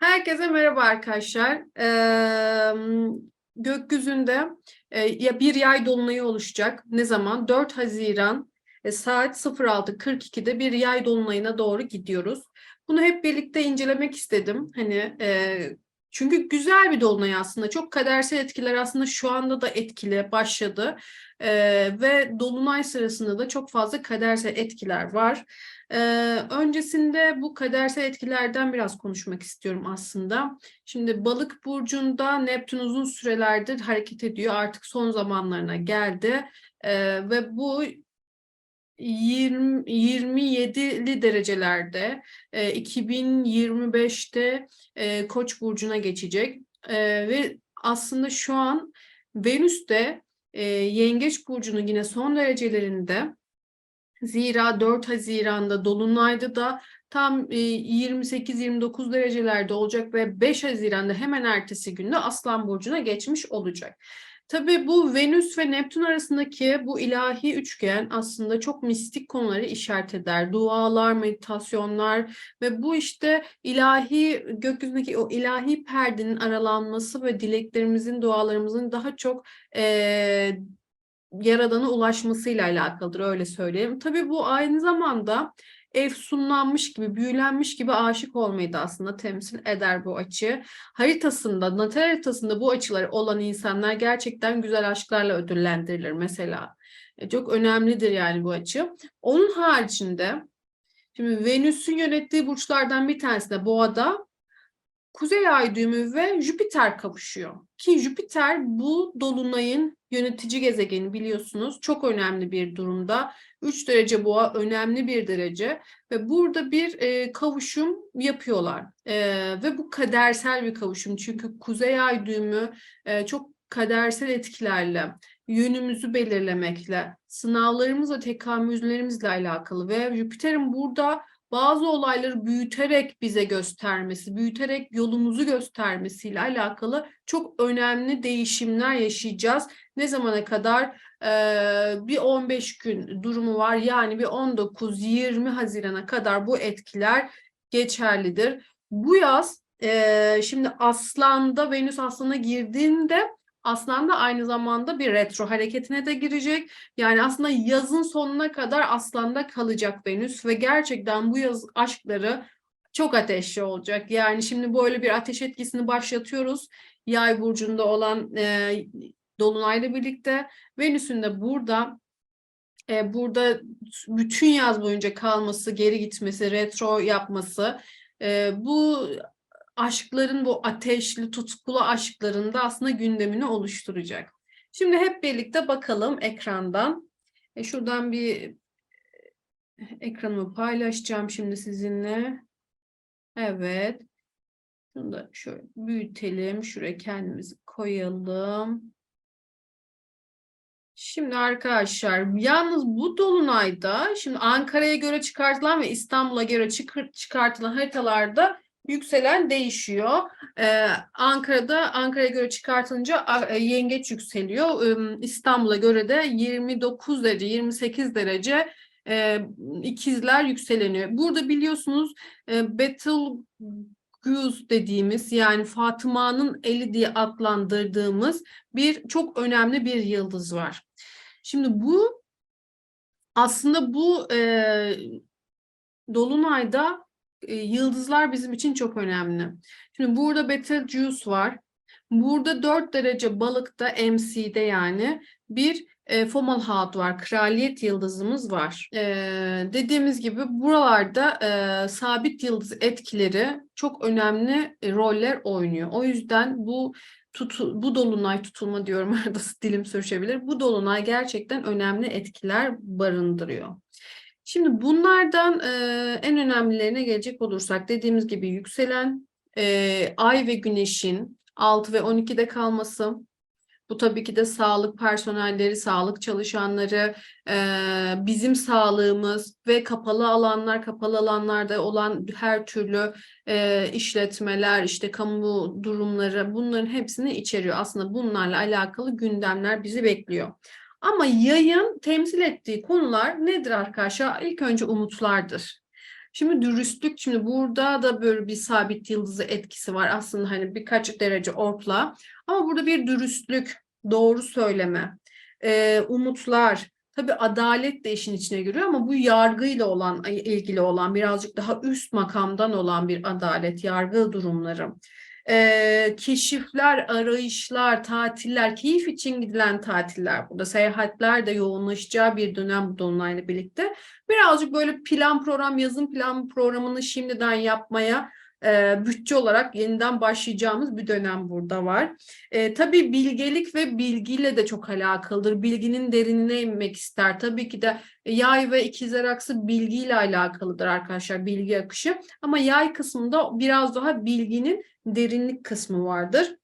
Herkese merhaba arkadaşlar. Ee, gökyüzünde e, bir yay dolunayı oluşacak. Ne zaman? 4 Haziran e, saat 06.42'de bir yay dolunayına doğru gidiyoruz. Bunu hep birlikte incelemek istedim. Hani e, çünkü güzel bir dolunay aslında. Çok kadersel etkiler aslında şu anda da etkili başladı. E, ve dolunay sırasında da çok fazla kadersel etkiler var. Ee, öncesinde bu kadersel etkilerden biraz konuşmak istiyorum aslında. Şimdi balık burcunda Neptün uzun sürelerdir hareket ediyor. Artık son zamanlarına geldi. Ee, ve bu 20, 27'li derecelerde e, 2025'te e, Koç burcuna geçecek. E, ve aslında şu an Venüs de e, Yengeç burcunun yine son derecelerinde Zira 4 Haziran'da Dolunay'da da tam 28-29 derecelerde olacak ve 5 Haziran'da hemen ertesi günde Aslan Burcu'na geçmiş olacak. Tabii bu Venüs ve Neptün arasındaki bu ilahi üçgen aslında çok mistik konuları işaret eder. Dualar, meditasyonlar ve bu işte ilahi gökyüzündeki o ilahi perdenin aralanması ve dileklerimizin, dualarımızın daha çok e, Yaradan'a ulaşmasıyla alakalıdır öyle söyleyeyim. Tabii bu aynı zamanda efsunlanmış gibi, büyülenmiş gibi aşık olmayı da aslında temsil eder bu açı. Haritasında, natal haritasında bu açılar olan insanlar gerçekten güzel aşklarla ödüllendirilir mesela. E, çok önemlidir yani bu açı. Onun haricinde şimdi Venüs'ün yönettiği burçlardan bir tanesi de Boğa'da Kuzey Ay düğümü ve Jüpiter kavuşuyor. Ki Jüpiter bu dolunayın yönetici gezegeni biliyorsunuz. Çok önemli bir durumda. 3 derece boğa önemli bir derece ve burada bir e, kavuşum yapıyorlar. E, ve bu kadersel bir kavuşum. Çünkü Kuzey Ay düğümü e, çok kadersel etkilerle, yönümüzü belirlemekle, sınavlarımızla, tekamüllerimizle alakalı ve Jüpiter'in burada bazı olayları büyüterek bize göstermesi, büyüterek yolumuzu göstermesiyle alakalı çok önemli değişimler yaşayacağız. Ne zamana kadar? Ee, bir 15 gün durumu var. Yani bir 19-20 Haziran'a kadar bu etkiler geçerlidir. Bu yaz e, şimdi Aslan'da Venüs Aslan'a girdiğinde Aslan da aynı zamanda bir retro hareketine de girecek. Yani aslında yazın sonuna kadar Aslan'da kalacak Venüs ve gerçekten bu yaz aşkları çok ateşli olacak. Yani şimdi böyle bir ateş etkisini başlatıyoruz. Yay burcunda olan e, Dolunay'la birlikte Venüs'ün de burada e, burada bütün yaz boyunca kalması, geri gitmesi, retro yapması e, bu aşkların bu ateşli, tutkulu aşkların da aslında gündemini oluşturacak. Şimdi hep birlikte bakalım ekrandan. E şuradan bir ekranımı paylaşacağım şimdi sizinle. Evet. Şunu da şöyle büyütelim. Şuraya kendimizi koyalım. Şimdi arkadaşlar yalnız bu dolunayda şimdi Ankara'ya göre çıkartılan ve İstanbul'a göre çıkartılan haritalarda yükselen değişiyor. Ee, Ankara'da Ankara'ya göre çıkartılınca e, yengeç yükseliyor. Ee, İstanbul'a göre de 29 derece, 28 derece e, ikizler yükseleniyor. Burada biliyorsunuz e, Betelgeuse dediğimiz yani Fatıma'nın eli diye adlandırdığımız bir çok önemli bir yıldız var. Şimdi bu aslında bu e, Dolunay'da e, yıldızlar bizim için çok önemli. Şimdi burada Betelgeuse var. Burada 4 derece balıkta MC'de yani bir e, Fomalhaut var. Kraliyet yıldızımız var. E, dediğimiz gibi buralarda e, sabit yıldız etkileri çok önemli e, roller oynuyor. O yüzden bu tutu, bu dolunay tutulma diyorum arada dilim sürüşebilir. Bu dolunay gerçekten önemli etkiler barındırıyor. Şimdi bunlardan e, en önemlilerine gelecek olursak dediğimiz gibi yükselen e, ay ve güneşin 6 ve 12'de kalması. Bu tabii ki de sağlık personelleri, sağlık çalışanları, e, bizim sağlığımız ve kapalı alanlar, kapalı alanlarda olan her türlü e, işletmeler, işte kamu durumları bunların hepsini içeriyor. Aslında bunlarla alakalı gündemler bizi bekliyor. Ama yayın temsil ettiği konular nedir arkadaşlar? İlk önce umutlardır. Şimdi dürüstlük, şimdi burada da böyle bir sabit yıldızı etkisi var. Aslında hani birkaç derece orpla. Ama burada bir dürüstlük, doğru söyleme, e, umutlar, tabii adalet de işin içine giriyor ama bu yargıyla olan ilgili olan birazcık daha üst makamdan olan bir adalet, yargı durumları e, keşifler, arayışlar, tatiller, keyif için gidilen tatiller burada. Seyahatler de yoğunlaşacağı bir dönem bu dolunayla birlikte. Birazcık böyle plan program, yazım plan programını şimdiden yapmaya e, bütçe olarak yeniden başlayacağımız bir dönem burada var. E, tabii bilgelik ve bilgiyle de çok alakalıdır. Bilginin derinine inmek ister. Tabii ki de yay ve ikizler aksı bilgiyle alakalıdır arkadaşlar bilgi akışı. Ama yay kısmında biraz daha bilginin derinlik kısmı vardır.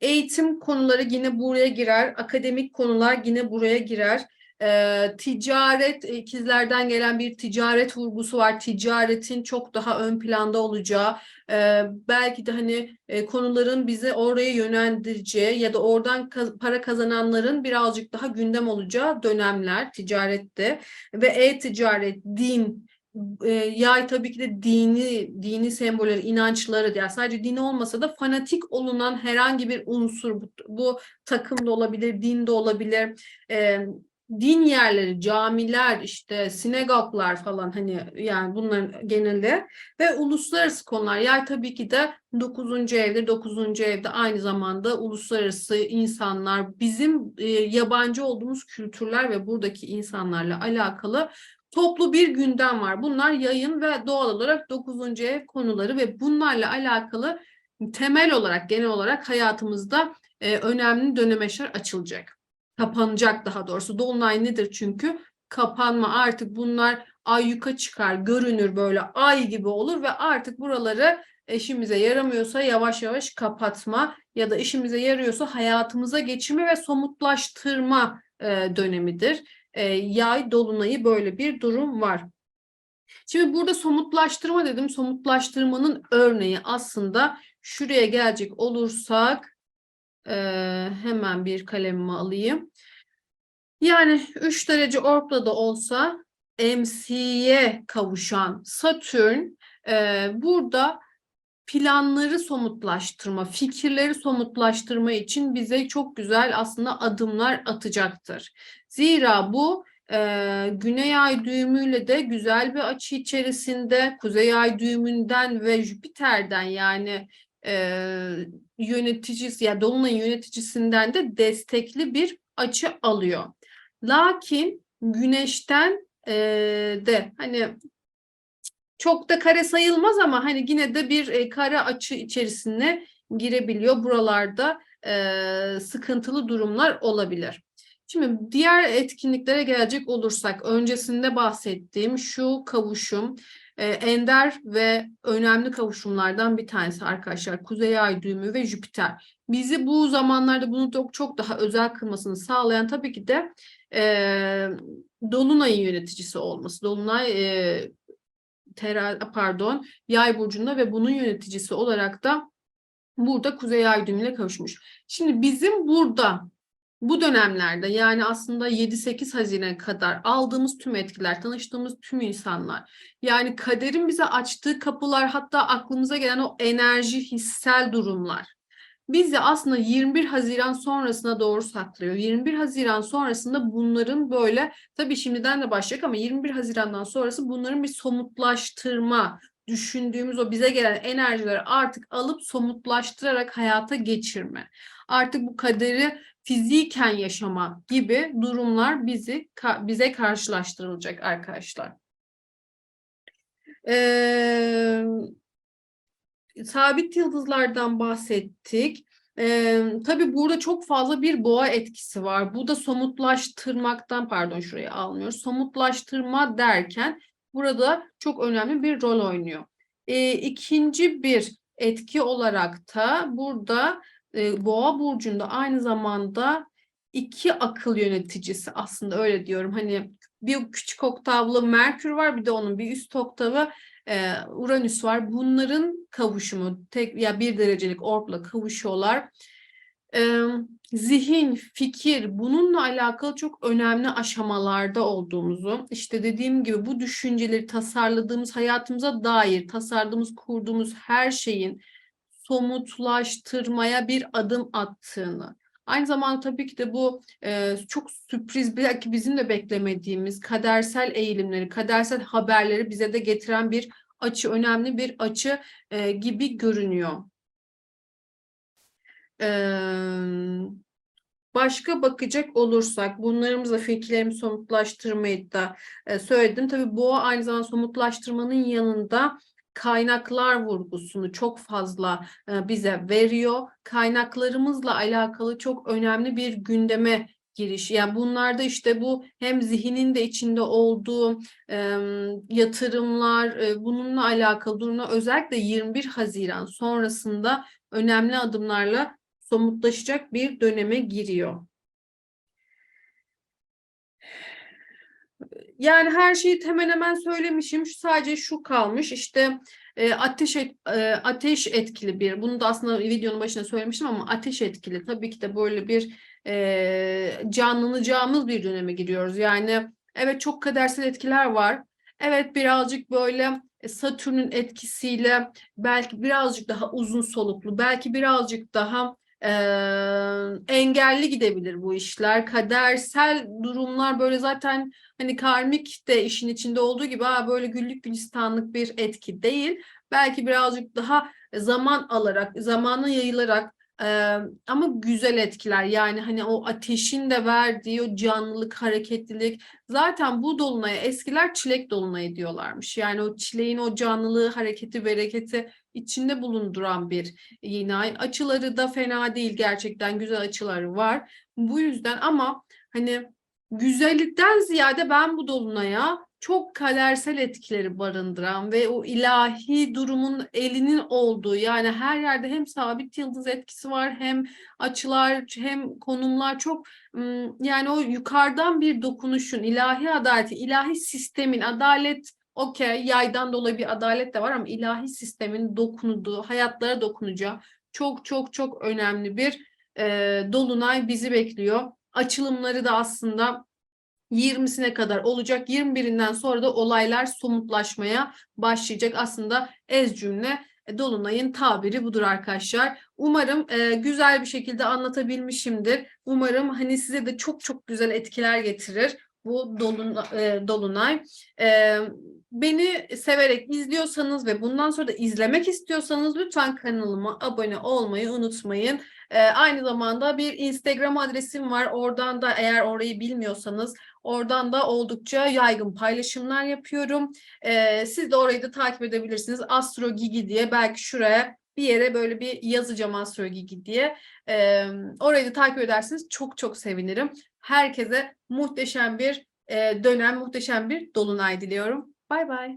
Eğitim konuları yine buraya girer. Akademik konular yine buraya girer. E, ticaret, ikizlerden gelen bir ticaret vurgusu var. Ticaretin çok daha ön planda olacağı, e, belki de hani e, konuların bizi oraya yönlendireceği ya da oradan kaz para kazananların birazcık daha gündem olacağı dönemler ticarette ve e-ticaret, din, e, yay tabii ki de dini dini sembolleri, inançları yani sadece dini olmasa da fanatik olunan herhangi bir unsur bu, bu takım da olabilir, din de olabilir. E, din yerleri, camiler, işte sinagoglar falan hani yani bunların geneli ve uluslararası konular. Yay tabii ki de 9. evde, 9. evde aynı zamanda uluslararası insanlar, bizim e, yabancı olduğumuz kültürler ve buradaki insanlarla alakalı toplu bir gündem var. Bunlar yayın ve doğal olarak 9. ev konuları ve bunlarla alakalı temel olarak genel olarak hayatımızda e, önemli dönemeçler açılacak. Kapanacak daha doğrusu. Dolunay nedir çünkü? Kapanma artık bunlar ayyuka çıkar, görünür böyle ay gibi olur ve artık buraları işimize yaramıyorsa yavaş yavaş kapatma ya da işimize yarıyorsa hayatımıza geçirme ve somutlaştırma e, dönemidir e, yay dolunayı böyle bir durum var. Şimdi burada somutlaştırma dedim. Somutlaştırmanın örneği aslında şuraya gelecek olursak e, hemen bir kalemimi alayım. Yani 3 derece orpla da olsa MC'ye kavuşan Satürn e, burada planları somutlaştırma, fikirleri somutlaştırma için bize çok güzel aslında adımlar atacaktır. Zira bu e, Güney Ay düğümüyle de güzel bir açı içerisinde Kuzey Ay düğümünden ve Jüpiter'den yani e, yöneticisi ya yani Dolunay yöneticisinden de destekli bir açı alıyor. Lakin Güneş'ten e, de hani çok da kare sayılmaz ama hani yine de bir e, kare açı içerisine girebiliyor. Buralarda e, sıkıntılı durumlar olabilir. Şimdi diğer etkinliklere gelecek olursak öncesinde bahsettiğim şu kavuşum e, ender ve önemli kavuşumlardan bir tanesi arkadaşlar. Kuzey Ay düğümü ve Jüpiter. Bizi bu zamanlarda bunu çok, çok daha özel kılmasını sağlayan tabii ki de e, Dolunay'ın yöneticisi olması. Dolunay e, tera, pardon Yay burcunda ve bunun yöneticisi olarak da burada Kuzey Ay düğümüne kavuşmuş. Şimdi bizim burada bu dönemlerde yani aslında 7-8 Haziran kadar aldığımız tüm etkiler, tanıştığımız tüm insanlar, yani kaderin bize açtığı kapılar hatta aklımıza gelen o enerji, hissel durumlar bizi aslında 21 Haziran sonrasına doğru saklıyor. 21 Haziran sonrasında bunların böyle tabii şimdiden de başlayacak ama 21 Haziran'dan sonrası bunların bir somutlaştırma, düşündüğümüz o bize gelen enerjileri artık alıp somutlaştırarak hayata geçirme. Artık bu kaderi fiziken yaşama gibi durumlar bizi bize karşılaştırılacak arkadaşlar. Ee, sabit yıldızlardan bahsettik. Ee, tabii burada çok fazla bir boğa etkisi var. Bu da somutlaştırmaktan pardon şurayı almıyoruz. Somutlaştırma derken burada çok önemli bir rol oynuyor. Ee, ikinci bir etki olarak da burada e, Boğa burcunda aynı zamanda iki akıl yöneticisi aslında öyle diyorum. Hani bir küçük oktavlı Merkür var bir de onun bir üst oktavı e, Uranüs var. Bunların kavuşumu tek ya bir derecelik orpla kavuşuyorlar. E, zihin, fikir bununla alakalı çok önemli aşamalarda olduğumuzu, işte dediğim gibi bu düşünceleri tasarladığımız hayatımıza dair tasarladığımız, kurduğumuz her şeyin somutlaştırmaya bir adım attığını. Aynı zamanda tabii ki de bu e, çok sürpriz belki bizim de beklemediğimiz kadersel eğilimleri, kadersel haberleri bize de getiren bir açı, önemli bir açı e, gibi görünüyor. Başka bakacak olursak bunlarımızla fikirlerimi somutlaştırmayı da söyledim. Tabii bu aynı zamanda somutlaştırmanın yanında kaynaklar vurgusunu çok fazla bize veriyor. Kaynaklarımızla alakalı çok önemli bir gündeme giriş. Yani bunlarda işte bu hem zihnin de içinde olduğu e, yatırımlar, e, bununla alakalı durumlar özellikle 21 Haziran sonrasında önemli adımlarla somutlaşacak bir döneme giriyor. Yani her şeyi hemen hemen söylemişim. Sadece şu kalmış. İşte e, ateş et- e, ateş etkili bir. Bunu da aslında videonun başında söylemiştim ama ateş etkili. Tabii ki de böyle bir e, canlanacağımız bir döneme giriyoruz. Yani evet çok kadersel etkiler var. Evet birazcık böyle e, Satürn'ün etkisiyle belki birazcık daha uzun soluklu, belki birazcık daha e, engelli gidebilir bu işler. Kadersel durumlar böyle zaten hani karmik de işin içinde olduğu gibi ha, böyle güllük gülistanlık bir etki değil. Belki birazcık daha zaman alarak, zamana yayılarak e, ama güzel etkiler. Yani hani o ateşin de verdiği o canlılık, hareketlilik. Zaten bu dolunaya eskiler çilek dolunayı diyorlarmış. Yani o çileğin o canlılığı, hareketi, bereketi içinde bulunduran bir yeni ay. Açıları da fena değil gerçekten güzel açıları var. Bu yüzden ama hani güzellikten ziyade ben bu dolunaya çok kadersel etkileri barındıran ve o ilahi durumun elinin olduğu yani her yerde hem sabit yıldız etkisi var hem açılar hem konumlar çok yani o yukarıdan bir dokunuşun ilahi adaleti ilahi sistemin adalet okey yaydan dolayı bir adalet de var ama ilahi sistemin dokunuduğu hayatlara dokunacağı çok çok çok önemli bir e, dolunay bizi bekliyor. Açılımları da aslında 20'sine kadar olacak. 21'inden sonra da olaylar somutlaşmaya başlayacak. Aslında ez cümle e, Dolunay'ın tabiri budur arkadaşlar. Umarım e, güzel bir şekilde anlatabilmişimdir. Umarım hani size de çok çok güzel etkiler getirir bu dolun, e, Dolunay. E, beni severek izliyorsanız ve bundan sonra da izlemek istiyorsanız lütfen kanalıma abone olmayı unutmayın. E, aynı zamanda bir Instagram adresim var. Oradan da eğer orayı bilmiyorsanız oradan da oldukça yaygın paylaşımlar yapıyorum. E, siz de orayı da takip edebilirsiniz. Astro Gigi diye belki şuraya bir yere böyle bir yazacağım Astro Gigi diye. E, orayı da takip edersiniz. Çok çok sevinirim. Herkese muhteşem bir dönem, muhteşem bir dolunay diliyorum. Bay bay.